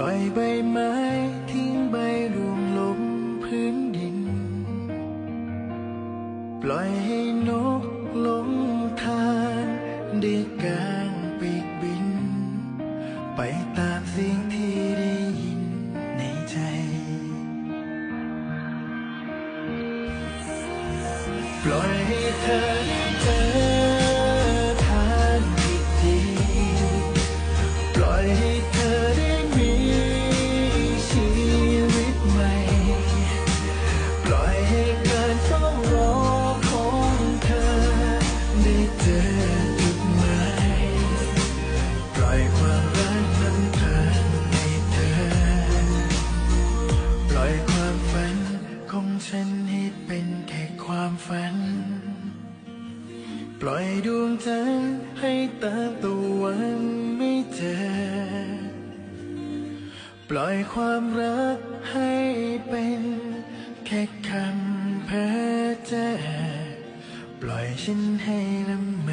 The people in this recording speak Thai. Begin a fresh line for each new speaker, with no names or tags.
ล่อยใบไม้ทิ้งใบร่วงลงพื้นดิน ปล่อยให้นกลงทางได้กางปีกบิน ไปตามเสียงที่ได้ยินในใจ ปล่อยให้เธอเจอทางที่ดีปล่อยให้ ล่อยความรักมันผ่านให้เธอปล่อยความฝันของฉันให้เป็นแค่ความฝัน ปล่อยดวงจันทร์ให้ตาตะวันไม่เจอ ปล่อยความรักให้เป็นแค่คำเพ้อเจ้อปล่อยฉันให้ลำ